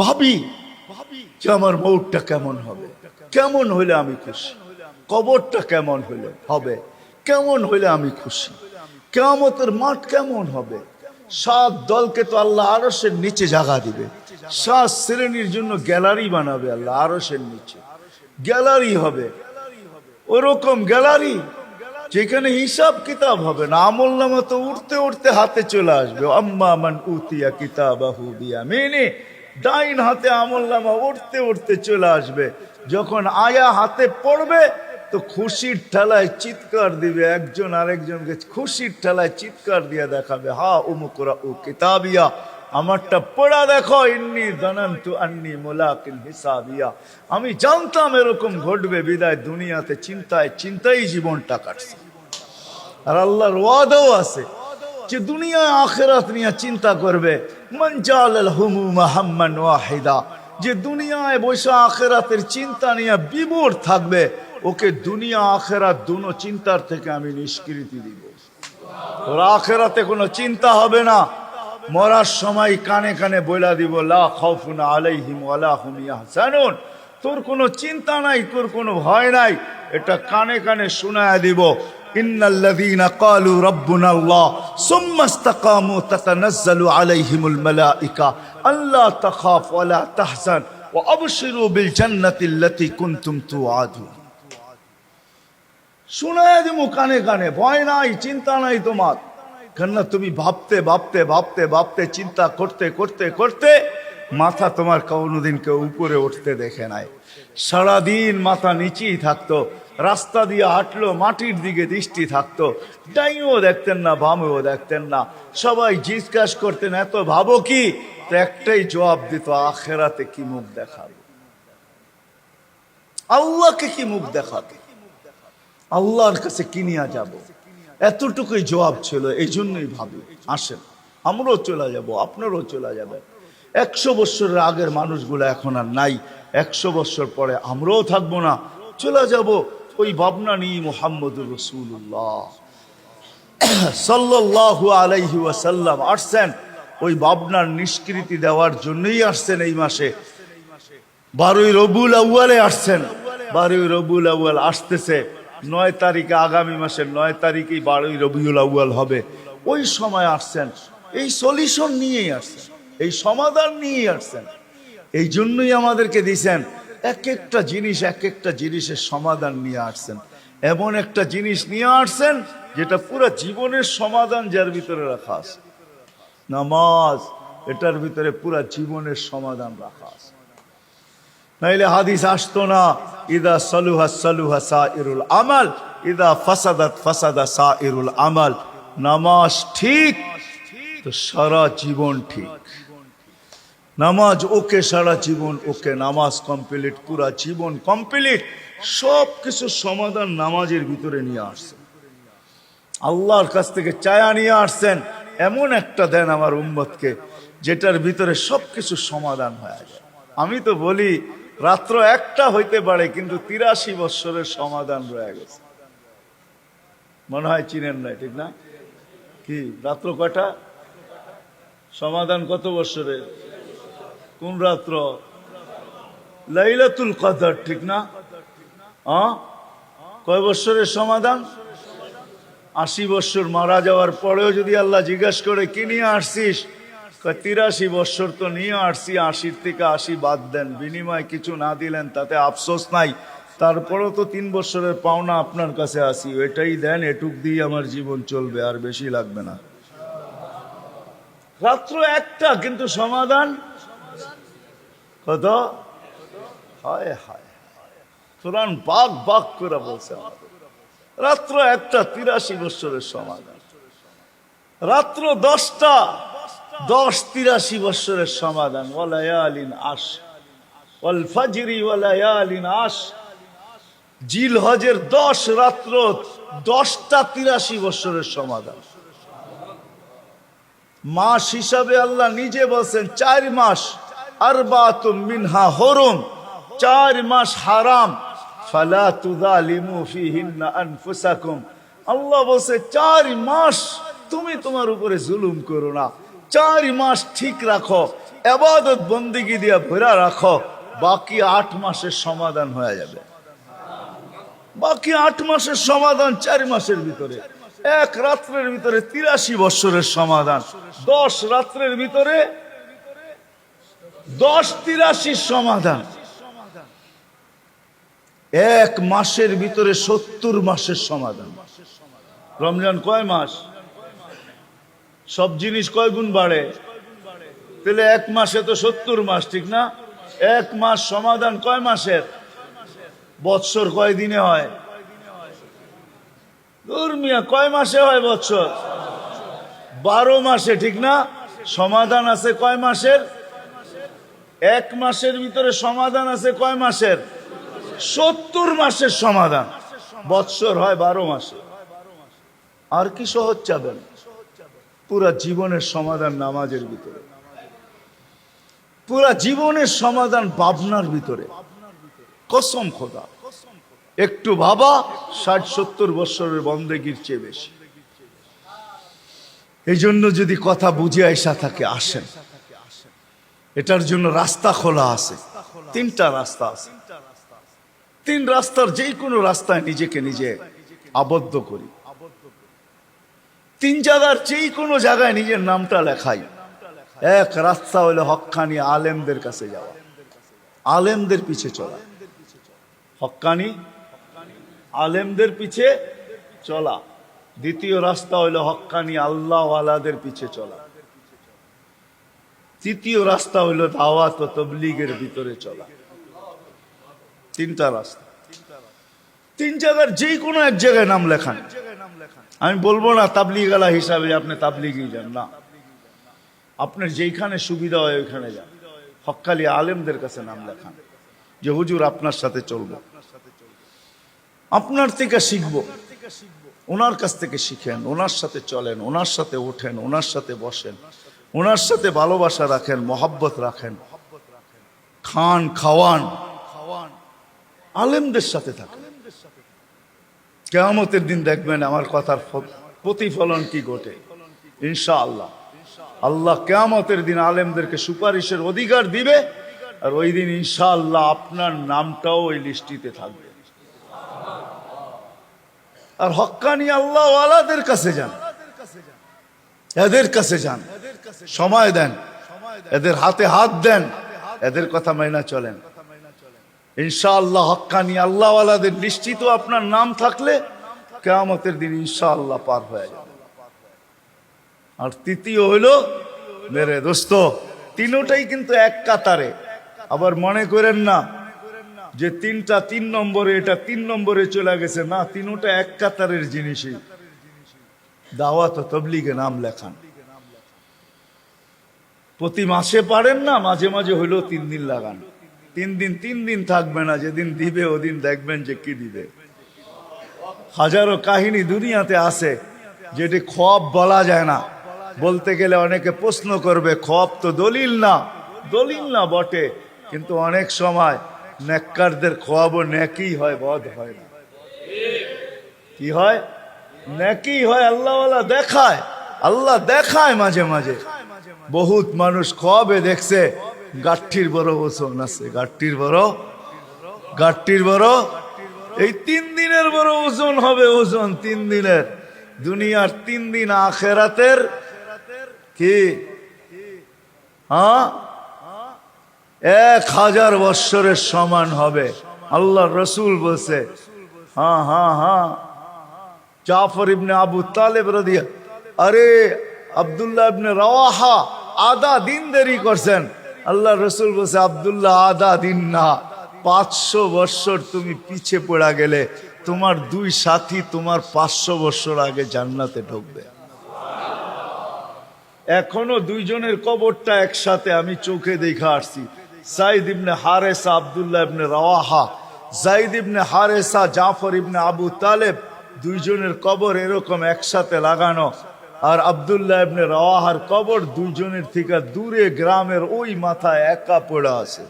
ভাবি, যে আমার মৌটটা কেমন হবে? কেমন হইলে আমি খুশি? কবরটা কেমন হইলে হবে? কেমন হইলে আমি খুশি? কেমতের মাঠ কেমন হবে? সাত দলকে তো আল্লাহ আরসের নিচে জাগা দিবে। সাত শ্রেণির জন্য গ্যালারি বানাবে আল্লাহ আরসের নিচে। গ্যালারি হবে। ওরকম গ্যালারি, যেখানে হিসাব কিতাব হবে না, আমল নামা তো উঠতে উঠতে হাতে চলে আসবে। আম্মা মান উতিয়া কিতাবাহু বিয়ামিনি ডাইন হাতে আমল নামা উঠতে উঠতে চলে আসবে। যখন আয়া হাতে পড়বে, তো খুশির ঠেলায় চিৎকার দিবে। একজন আরেকজনকে খুশির ঠেলায় চিৎকার দিয়ে দেখাবে। হা উমুকরা ও কিতাবিয়া, আমারটা পড়া দেখো, ইন্নি জানান্তু আন্নি মোলাকিন হিসাবিয়া। আমি জানতাম এরকম ঘটবে, বিদায় দুনিয়াতে চিন্তায় চিন্তাই জীবনটা কাটছে। আর আল্লাহর ওয়াদাও আছে। যে দুনিয়ায় আখেরাত নিয়ে চিন্তা করবে। মঞ্জাল হুমু মাহাম্মান ওয়াহিদা। যে দুনিয়ায় বসে আখেরাতের চিন্তা নিয়ে বিমূর থাকবে, ওকে দুনিয়া আখেরাত দুনো চিন্তার থেকে আমি নিষ্কৃতি দিব। ওর আখেরাতে কোনো চিন্তা হবে না। মরার সময় কানে কানে বইলা দিব, লা তোর কোনো চিন্তা নাই, তোর কোনো ভয় নাই। এটা কানে কানে শোনায় দিব। ক্বালু রাব্বুনা আল্লাহ, সুম্মা ইসতাকামু তাতানাজ্জালু আলাইহিমুল মালাইকা, আল্লা তাখাফ ওয়ালা তাহজান, ওয়া আবশিরু বিল জান্নাতি আল্লাতী কুনতুম তুআদুন। শোনায় দিব কানে কানে, ভয় নাই, চিন্তা নাই তোমার। কেননা তুমি ভাবতে ভাবতে ভাবতে ভাবতে, চিন্তা করতে করতে করতে মাথা তোমার কোনোদিন কেউ উপরে উঠতে দেখে নাই। সারাদিন মাথা নিচেই থাকতো রাস্তা দিয়ে হাঁটলো, মাটির দিকে দৃষ্টি থাকতো। ডাইও দেখতেন না, বামেও দেখতেন না। সবাই জিজ্ঞাস করতেন, এত ভাবো কি? তো একটাই জবাব দিত, আখেরাতে কি মুখ দেখাবে? আল্লাহকে কি মুখ দেখাবে? আল্লাহর কাছে কিনিয়া যাব? এতটুকুই জবাব ছিল, এই জন্যই ভাবি, আসেন, আমরাও চলে যাব, আপনারও চলে যাবেন। একশো বৎসরের আগের মানুষগুলো এখন আর নাই, একশো বৎসর পরে আমরাও থাকব না, চলে যাব। ওই ভাবনা নিয়ে মোহাম্মদুর রসুল্লাহ সাল্লাল্লাহু আলাইহি ওয়াসাল্লাম আসছেন, ওই ভাবনার নিষ্কৃতি দেওয়ার জন্যই আসছেন এই মাসে। বারোই রবুল আউয়ালে আসছেন, বারোই রবুল আউয়াল আসতেছে, নয় তারিখে আগামী মাসের নয় তারিখেই বারোই রবিউল আউয়াল হবে। ওই সময় আসছেন, এই সলিউশন নিয়েই আসছেন, এই সমাধান নিয়েই আসছেন। এই জন্যই আমাদেরকে দিছেন এক একটা জিনিস এক একটা জিনিসের সমাধান নিয়ে আসছেন। এমন একটা জিনিস নিয়ে আসছেন, যেটা পুরো জীবনের সমাধান যার ভিতরে রাখা আছে। নামাজ, এটার ভিতরে পুরা জীবনের সমাধান রাখা আছে। নাইলে হাদিস আসতো না, ইদা সালুহা সালুহা সা ইরুল আমাল, ইদা ফাসাদাত ফাসাদা সা ইরুল আমাল। নামাজ ঠিক, তো সারা জীবন ঠিক। নামাজ ওকে সারা জীবন, ওকে নামাজ কমপ্লিট পুরা জীবন কমপ্লিট সব কিছু সমাধান নামাজের ভিতরে নিয়ে আসছেন আল্লাহর কাছ থেকে চায়া নিয়ে আসছেন, এমন একটা দেন আমার উম্মতকে, যেটার ভিতরে সব কিছু সমাধান হয়ে যায়। আমি তো বলি, রাত্র একটা হইতে পারে, কিন্তু তিরাশি বৎসরের সমাধান রয়ে গেছে। মনে হয় চিনেন না ঠিক না? কি, রাত্র কটা সমাধান কত বৎসরের? কোন রাত্র? লাইলাতুল কদর, ঠিক না? কয় বৎসরের সমাধান? আশি বৎসর মারা যাওয়ার পরেও যদি আল্লাহ জিজ্ঞাসা করে, কি নিয়ে আসছিস? তিরাশি বৎসর তো নিয়ে আসছি, আশির থেকে আশি বাদ দেন, বিনিময় কিছু না দিলেন, তাতে আফসোস নাই। তারপরেও তো তিন বছরের পাওনা আপনার কাছে আসি এটাই দেন, এটুক দিয়ে আমার জীবন চলবে, আর বেশি লাগবে না। রাত্র একটা, কিন্তু সমাধান কত? হায় হায় কোরআন বাঘ বাঘ করে বলছে আমাদের। রাত্র একটা তিরাশি বৎসরের সমাধান। রাত্র দশটা, দশ তিরাশি বৎসরের সমাধান। ওয়ালায়ালিন আশ, ওয়াল ফাজরি ওয়ালায়ালিন আশ। জিল হজের দশ, রাত্র দশটা তিরাশি বৎসরের সমাধান। মাস হিসাবে আল্লাহ নিজে বলছেন, চার মাস মিনহা চার মাস হারাম। আল্লাহ মাস তুমি তোমার উপরে জুলুম করো না। মাস ঠিক রাখো, এবাদত বন্দিগি দিয়া ভরা রাখো, বাকি আট মাসের সমাধান হয়ে যাবে। বাকি আট মাসের সমাধান চার মাসের ভিতরে। এক রাত্রের ভিতরে তিরাশি বৎসরের সমাধান, দশ রাত্রের ভিতরে দশ তিরাশির সমাধান। এক মাসের ভিতরে সত্তর মাসের সমাধান। রমজান কয় মাস? সব জিনিস কয় গুণ বাড়ে? তাহলে এক মাসে তো সত্তর মাস, ঠিক না? এক মাস সমাধান কয় মাসের? বৎসর কয় দিনে হয়? দূর মিয়া, কয় মাসে হয় বৎসর? বারো মাসে, ঠিক না? সমাধান আছে কয় মাসের? এক মাসের ভিতরে সমাধান আছে কয় মাসের? সত্তর মাসের সমাধান। বৎসর হয় বারো মাসে। আর কি সহজ চাবেন? পুরা জীবনের সমাধান নামাজের ভিতরে। পুরা জীবনের সমাধান ভাবনার ভিতরে। কসম খোদা। একটু ভাবা, ষাট সত্তর বৎসরের বন্দেগীর চেয়ে বেশি। এই জন্য যদি কথা বুঝে আইসা থাকে, আসেন। এটার জন্য রাস্তা খোলা আছে। তিনটা রাস্তা আছে। তিন রাস্তার যে কোনো রাস্তায় নিজেকে নিজে আবদ্ধ করি। তিন জায়গার যেই কোনো জায়গায় নিজের নামটা লেখাই। এক রাস্তা হলো হক্কানি আলেমদের কাছে যাওয়া। আলেমদের পিছে চলা। হক্কানি আলেমদের পিছে চলা। দ্বিতীয় রাস্তা হলো হক্কানি আল্লাহওয়ালাদের পিছে চলা। তৃতীয় রাস্তা হলো দাওয়াত ও তবলিগের ভিতরে চলা। তিনটা রাস্তা। তিন জায়গার যে কোনো এক জায়গায় নাম লেখান। আমি বলব না তাবলিগালা হিসাবে আপনি তাবলিগি যান, না। আপনার যেইখানে সুবিধা হয় ওইখানে যান। হক্কালি আলেমদের কাছে নাম লেখান যে, হুজুর, আপনার সাথে চলবো। আপনার থেকে শিখব। ওনার কাছ থেকে শিখেন, ওনার সাথে চলেন, ওনার সাথে ওঠেন, ওনার সাথে বসেন। ওনার সাথে ভালোবাসা রাখেন, মহাব্বত রাখেন। খান, খাওয়ান। খাওয়ান আলেমদের সাথে থাকেন। কেয়ামতের দিন দেখবেন আমার কথার প্রতিফলন কি ঘটে? ইনশাআল্লাহ। আল্লাহ আল্লাহ কেয়ামতের দিন আলেমদেরকে সুপারিশের অধিকার দিবে, আর ওই দিন ইনশাআল্লাহ আপনার নামটাও ওই লিস্টিতে থাকবে। আর হক্কানি আল্লাহ ওয়ালাদের কাছে যান। এদের কাছে যান। সময় দেন। এদের হাতে হাত দেন। এদের কথা মাইনা চলেন। নিশ্চিত আপনার নাম থাকলে দিন পার হয়ে যাবে। আর তৃতীয় হইল, মেরে দোস্ত, তিনোটাই কিন্তু এক কাতারে। আবার মনে করেন না যে তিনটা তিন নম্বরে, এটা তিন নম্বরে চলে গেছে। না, তিনোটা এক কাতারের জিনিসই। দাওয়াত তবলিগে নাম লেখান। প্রতি মাসে পারেন না, মাঝে মাঝে হইলেও তিন দিন লাগান। তিন দিন তিন দিন থাকবে না, যেদিন দিবে ওদিন দেখবেন যে কি দিবে। হাজারো কাহিনী দুনিয়াতে আছে, যেটি খব বলা যায় না। বলতে গেলে অনেকে প্রশ্ন করবে খব তো দলিল না। দলিল না বটে, কিন্তু অনেক সময় নেককারদের খোয়াবো নেকি হয়, বধ হয় না। কি হয়? নেকি হয় আল্লাহওয়ালা দেখায়। আল্লাহ দেখায় মাঝে মাঝে। বহুত মানুষ খোয়াবে দেখছে গাঠির বড় ওজন আছে গাঠির বড় গাঠির বড়। এই তিন দিনের বড় ওজন হবে ওজন তিন দিনের। দুনিয়ার তিন দিন আখেরাতের কি? হ্যাঁ? এক হাজার বৎসরের সমান হবে। আল্লাহ রসুল বলছে হ্যাঁ হ্যাঁ হ্যাঁ। জাফর ইবনে আবু তালেব রাদিয়া আরে আব্দুল্লাহ ইবনে রাওয়াহা আধা দিন দেরি করছেন। আল্লাহ রসুল বলছে, আব্দুল্লাহ আধা দিন না। পাঁচশো বৎসর তুমি পিছে পড়া গেলে তোমার দুই সাথী তোমার পাঁচশো বৎসর আগে জান্নাতে ঢুকবে। এখনও দুইজনের কবরটা একসাথে আমি চোখে দেখে আসছি। সাইদ ইবনে হারেসা, আবদুল্লাহ ইবনে রাওয়াহা জাইদ ইবনে হারেসা, জাফর ইবনে আবু তালেব দুইজনের কবর এরকম একসাথে লাগানো। আর আব্দুল্লাহ ইবনে রাওয়াহার কবর দুইজনের থেকে দূরে, গ্রামের ওই মাথায় একা পড়ে আছে।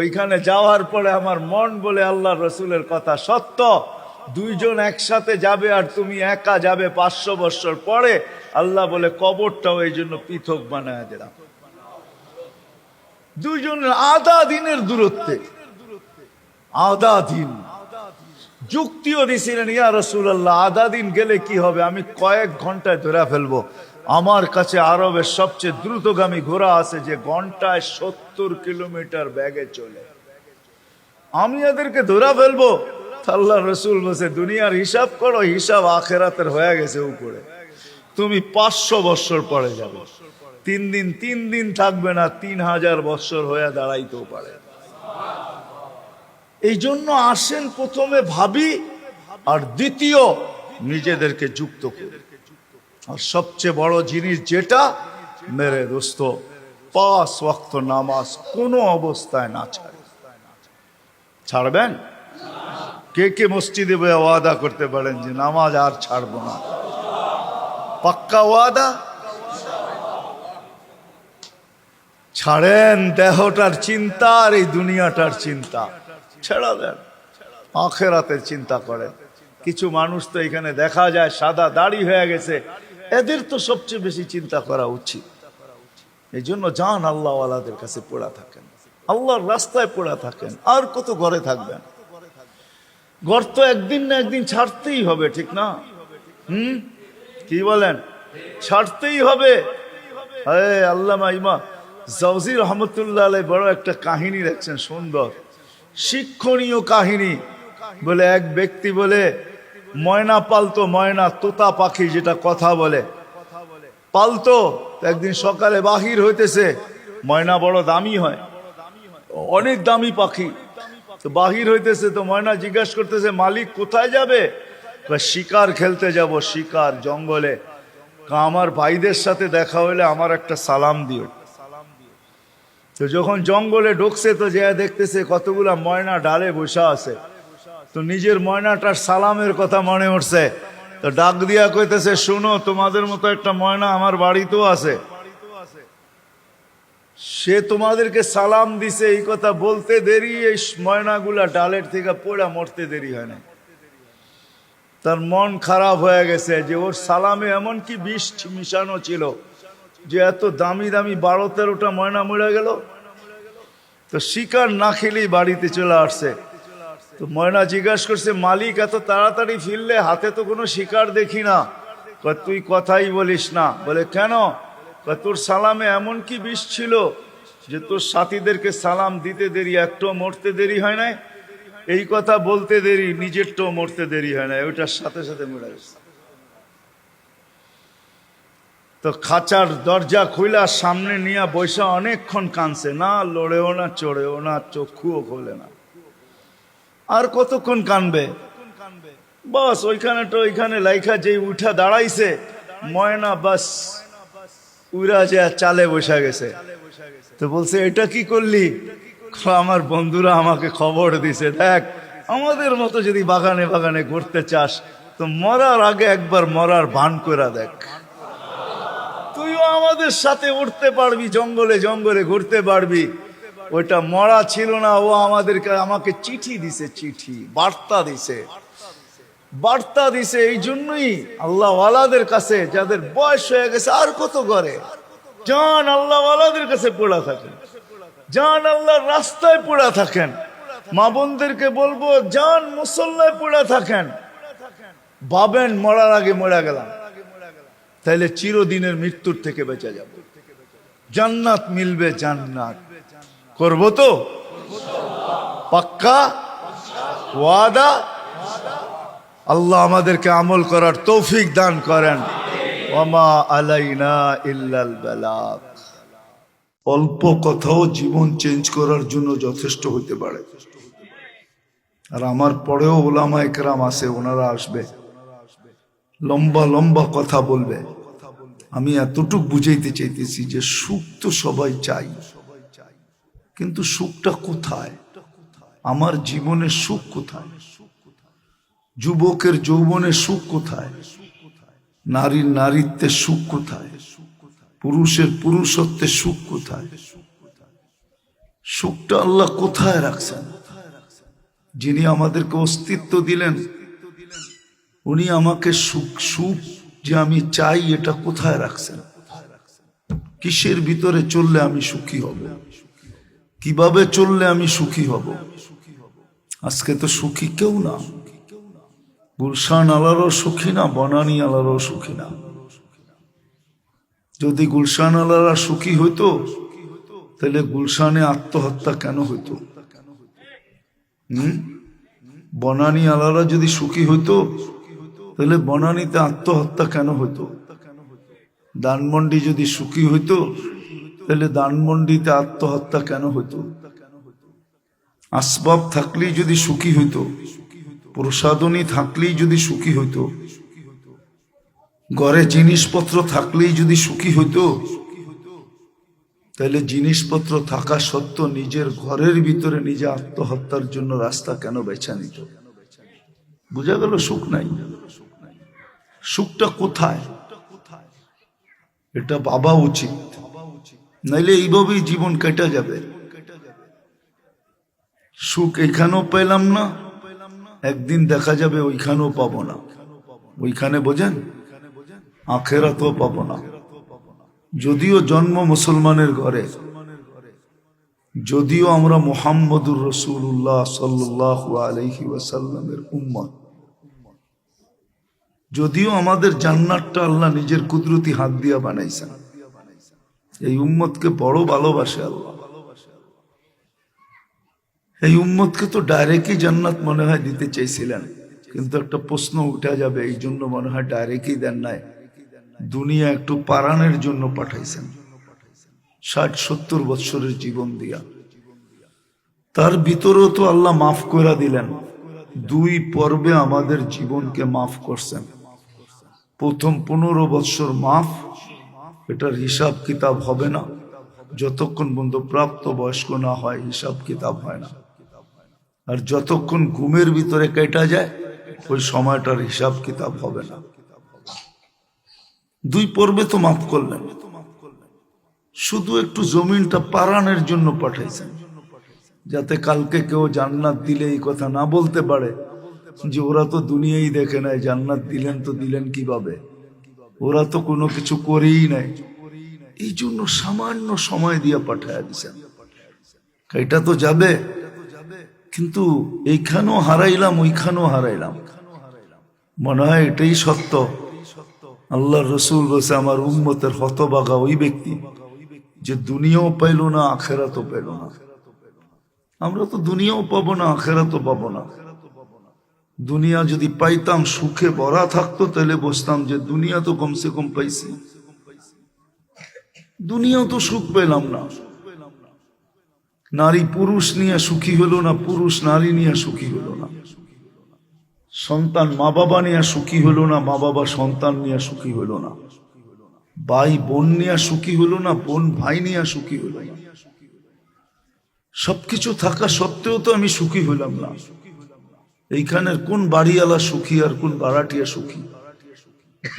ওইখানে যাওয়ার পরে আমার মন বলে আল্লাহ রসুলের কথা, সত্য, দুইজন একসাথে যাবে আর তুমি একা যাবে পাঁচশো বছর পরে? আল্লাহ বলে, কবরটাও এই জন্য পৃথক বানায় দিলাম। দুইজনের আধা দিনের দূরত্বে, আধা দিন যুক্তিও দিছিলেন, ইয়া রসুল্লাহ আধা দিন গেলে কি হবে? আমি কয়েক ঘন্টায় ধরে ফেলব। আমার কাছে আরবের সবচেয়ে দ্রুতগামী ঘোড়া আছে যে ঘন্টায় সত্তর কিলোমিটার ব্যাগে চলে। আমি এদেরকে ধরা ফেলব। আল্লাহ রসুল বসে দুনিয়ার হিসাব করো, হিসাব আখেরাতের হয়ে গেছে উপরে। তুমি পাঁচশো বৎসর পরে যাবে। তিন দিন তিন দিন থাকবে না, তিন হাজার বৎসর হয়ে দাঁড়াইতেও পারে। এই জন্য আসেন প্রথমে ভাবি আর দ্বিতীয় নিজেদেরকে যুক্ত করি। আর সবচেয়ে বড় জিনিস যেটা, মেরে দোস্ত পাঁচ ওয়াক্ত নামাজ কোনো অবস্থায় না ছাড়ে। ছাড়বেন? কে কে মসজিদে ওয়াদা করতে পারেন যে নামাজ আর ছাড়বো না? পাক্কা ওয়াদা? ছাড়েন, দেহটার চিন্তা আর এই দুনিয়াটার চিন্তা। ছেড়া দেন। আখেরাতের চিন্তা করেন কিছু মানুষ তো এখানে দেখা যায়, সাদা দাড়ি হয়ে গেছে। এদের তো সবচেয়ে বেশি চিন্তা করা উচিত। এই জন্য যান আল্লাহওয়ালাদের কাছে পড়া থাকেন। আল্লাহর রাস্তায় পড়া থাকেন। আর কত ঘরে থাকবেন? ঘর তো একদিন না একদিন ছাড়তেই হবে, ঠিক না? হুম? কি বলেন? ছাড়তেই হবে। আরে আল্লামা ইমা জৌজির রহমতুল্লাহ বড় একটা কাহিনী দেখছেন সুন্দর। শিক্ষণীয় কাহিনী বলে এক ব্যক্তি বলে, ময়না পালতো, ময়না তোতা পাখি যেটা কথা বলে। পালতো একদিন সকালে বাহির হইতেছে, ময়না বড় দামি হয়, অনেক দামি পাখি। তো বাহির হইতেছে, তো ময়না জিজ্ঞাসা করতেছে, মালিক কোথায় যাবে? শিকার খেলতে যাব, শিকার জঙ্গলে। আমার ভাইদের সাথে দেখা হলে আমার একটা সালাম দিও। তো যখন জঙ্গলে ঢুকছে তো যে দেখতেছে কতগুলা ময়না ডালে বসা আছে। তো নিজের ময়নাটার সালামের কথা মনে উঠছে। তো ডাক দিয়া কইতেছে, শুনো, তোমাদের মতো একটা ময়না আমার বাড়িতেও আছে। সে তোমাদেরকে সালাম দিছে, এই কথা বলতে দেরি, এই ময়নাগুলা ডালের থেকে পড়া মরতে দেরি হয় না তার মন খারাপ হয়ে গেছে যে ওর সালামে এমন কি বিষ মিশানো ছিল। যে এত দামি দামি বারো তেরোটা ময়না মরে গেল। তো শিকার না খেলেই বাড়িতে চলে আসছে। তো ময়না জিজ্ঞাসা করছে, মালিক, এত তাড়াতাড়ি ফিরলে হাতে তো কোনো শিকার দেখি না। তুই কথাই বলিস না। বলে, কেন? তোর সালামে এমন কি বিষ ছিল যে তোর সাথীদেরকে সালাম দিতে দেরি একটু মরতে দেরি হয় নাই? এই কথা বলতে দেরি, নিজেরটাও মরতে দেরি হয় না ওইটার সাথে সাথে মরে গেছে। তো খাঁচার দরজা খুইলা সামনে নিয়ে বৈশা অনেকক্ষণ কানছে না, লড়েও না, চড়েও না, চক্ষুও খোলে না। আর কতক্ষণ কানবে বাস, ওইখানে তো ওইখানে লাইখা যেই উঠা দাঁড়াইছে, ময়না বাস উড়া যে চালে বসা গেছে। তো বলছে, এটা কি করলি? আমার বন্ধুরা আমাকে খবর দিছে, দেখ, আমাদের মতো যদি বাগানে বাগানে ঘুরতে চাস, তো মরার আগে একবার মরার ভান করে দেখ। আমাদের সাথে উঠতে পারবি, জঙ্গলে জঙ্গলে ঘুরতে পারবি। ওইটা মরা ছিল না, ও আমাদেরকে, আমাকে চিঠি দিছে, চিঠি, বার্তা দিছে। বার্তা দিছে, এই জন্যই আল্লাহ ওয়ালাদের কাছে, যাদের বয়স হয়ে গেছে, আর কত করে যান আল্লাহ ওয়ালাদের কাছে পড়া থাকেন। যান আল্লাহর রাস্তায় পড়া থাকেন। মা বোনদেরকে বলব যান মুসল্লায় পড়া থাকেন। ভাবেন, মরার আগে মরা গেলাম। তাইলে চিরদিনের মৃত্যুর থেকে বেঁচে যাব। জান্নাত মিলবে জান্নাত। করব তো? পাক্কা? ওয়াদা? আল্লাহ আমাদেরকে আমল করার তৌফিক দান করেন। ওমা আলাইনা ইল্লাল বালাগ। অল্প কথাও জীবন চেঞ্জ করার জন্য যথেষ্ট হতে পারে। আর আমার পরেও ওলামা একরাম আছে, ওনারা আসবে। লম্বা লম্বা কথা বলবে। আমি এতটুক বুঝাইতে চাইতেছি যে সুখ তো সবাই চাই কিন্তু সুখটা কোথায়? আমার জীবনের সুখ কোথায়? যুবকের যৌবনের সুখ কোথায়? নারীর নারীত্বের সুখ কোথায়? পুরুষের পুরুষত্বের সুখ কোথায়? সুখটা আল্লাহ কোথায় রাখছেন? যিনি আমাদেরকে অস্তিত্ব দিলেন উনি আমাকে সুখ সুখ যে আমি চাই এটা কোথায় রাখছেন? কিসের ভিতরে চললে আমি সুখী হব? কীভাবে চললে আমি সুখী হব? আজকে তো সুখী কেউ না। গুলশান আলারও সুখী না, বনানি আলারও সুখী না। যদি গুলশান আলারা সুখী হইতো, তাহলে গুলশানে আত্মহত্যা কেন হইতো? হুম? বনানী আলারা যদি সুখী হইতো তাহলে বনানীতে আত্মহত্যা কেন হতো? দানমন্ডি যদি সুখী হইতো, তাহলে দানমন্ডিতে আত্মহত্যা কেন হইতো আসবাব থাকলেই যদি সুখী হইতো, প্রসাদনী থাকলেই যদি সুখী হইতো, ঘরে জিনিসপত্র থাকলেই যদি সুখী হইতো, তাহলে জিনিসপত্র থাকা সত্ত্বেও নিজের ঘরের ভিতরে নিজে আত্মহত্যার জন্য রাস্তা কেন বেছা নিত? বোঝা গেল সুখ নাই। সুখটা কোথায়? এটা বাবা উচিত। নাইলে এইভাবেই জীবন কেটে যাবে। সুখ এখানেও পেলাম না, একদিন দেখা যাবে ওইখানেও পাবো না। ওইখানে বোঝেন? আখেরাতেও পাবো না। যদিও জন্ম মুসলমানের ঘরে, যদিও আমরা মোহাম্মদুর রসুল্লাহ সাল্লাহ আলহি ওয়াসাল্লামের উম্মত যদিও আমাদের জান্নাতটা আল্লাহ নিজের কুদরতি হাত দিয়া বানাইছেন। এই উম্মতকে বড় ভালোবাসে আল্লাহ। এই উম্মতকে তো ডাইরেক্টই জান্নাত মনে হয় দিতে চাইছিলেন। কিন্তু একটা প্রশ্ন উঠা যাবে, এই জন্য মনে হয় ডাইরেক্টই দেন নাই। দুনিয়া একটু পারানের জন্য পাঠাইছেন। ষাট, সত্তর বৎসরের জীবন দিয়া। তার ভিতরেও তো আল্লাহ মাফ করে দিলেন। দুই পর্বে আমাদের জীবনকে মাফ করছেন। প্রথম পনেরো বৎসর মাফ, এটার হিসাব কিতাব হবে না। যতক্ষণ পর্যন্ত প্রাপ্ত বয়স্ক না হয়, হিসাব কিতাব হয় না। আর যতক্ষণ ঘুমের ভিতরে কেটা যায়, ওই সময়টার হিসাব কিতাব হবে না। দুই পর্বে তো মাফ করলেন। শুধু একটু জমিনটা পারানের জন্য পাঠাইছেন, যাতে কালকে কেউ জান্নাত দিলে এই কথা না বলতে পারে। যে ওরা তো দুনিয়াই দেখে নাই, জান্নাত দিলেন তো দিলেন কীভাবে? ওরা তো কোনো কিছু করেই নাই। এই জন্য সামান্য সময় দিয়ে পাঠায় দিছেন। এটা তো যাবে। কিন্তু এইখানেও হারাইলাম, ওইখানেও হারাইলাম। মনে হয় এটাই সত্য। আল্লাহ রসুল বসে আমার উম্মতের হতবাগা ওই ব্যক্তি যে দুনিয়াও পাইল না, আখেরাতও পেল না। আমরা তো দুনিয়াও পাবো না, আখেরাতও পাবো না। দুনিয়া যদি পাইতাম, সুখে ভরা থাকতো, তাহলে বসতাম যে দুনিয়া তো কমসে কম পাইছি। দুনিয়াও তো সুখ পেলাম না। নারী পুরুষ নিয়ে সুখী হলো না, পুরুষ নারী নিয়ে সুখী হলো না। সন্তান মা বাবা নিয়ে সুখী হলো না মা বাবা সন্তান নিয়ে সুখী হলো না। ভাই বোন নিয়ে সুখী হলো না, বোন ভাই নিয়ে সুখী হলো না। সবকিছু থাকা সত্ত্বেও তো আমি সুখী হইলাম না। এইখানের কোন বাড়িওয়ালা সুখী আর কোন বারাটিয়া সুখী?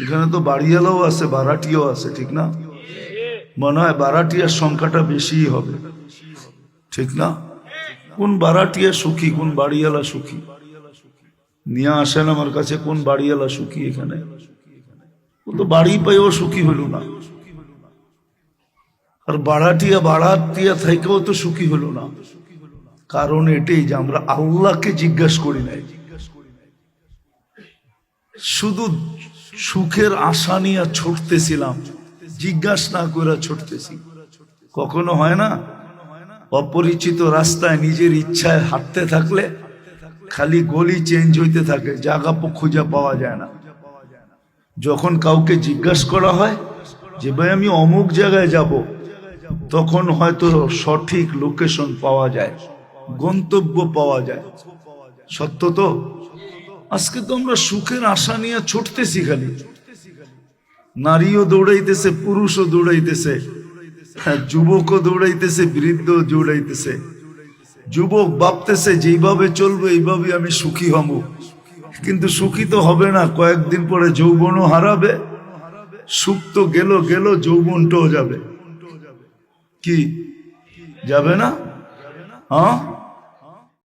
এখানে তো বাড়িওয়ালাও আছে, বারাটিয়াও আছে, ঠিক না? মনে হয় বারাটিয়ার সংখ্যাটা বেশি হবে, ঠিক না? কোন বারাটিয়া সুখী, কোন বাড়িওয়ালা সুখী? নিয়ে আসেন আমার কাছে, কোন বাড়িওয়ালা সুখী এখানে? ও তো বাড়ি পাইও সুখী হইল না। আর বাড়াটিয়া বাড়াটিয়া থেকেও তো সুখী হলো না। কারণ এটাই যে আমরা আল্লাহকে জিজ্ঞাসা করি নাই। শুধু সুখের আশা নিয়ে ছুটতেছিলাম, জিজ্ঞাসা না করে ছুটতেছি। কখনো হয় না? অপরিচিত রাস্তায় নিজের ইচ্ছায় হাঁটতে থাকলে খালি গলি চেঞ্জ হইতে থাকে, জায়গা খুঁজে পাওয়া যায় না। যখন কাউকে জিজ্ঞাসা করা হয় যে, ভাই, আমি অমুক জায়গায় যাব, তখন হয়তো সঠিক লোকেশন পাওয়া যায়। গন্তব্য পাওয়া যায়। সত্য তো? আজকে তো আমরা সুখের আশা নিয়ে ছুটতেছি খালি। নারীও দৌড়াইতেছে পুরুষও দৌড়াইতেছে হ্যাঁ, যুবকও দৌড়াইতেছে বৃদ্ধ দৌড়াইতেছে। যুবক ভাবতেছে যেইভাবে চলবে এইভাবে আমি সুখী হব। কিন্তু সুখী তো হবে না কয়েকদিন পরে যৌবনও হারাবে। সুখ তো গেল গেল যৌবনটাও যাবে। কি? যাবে না? হ্যাঁ?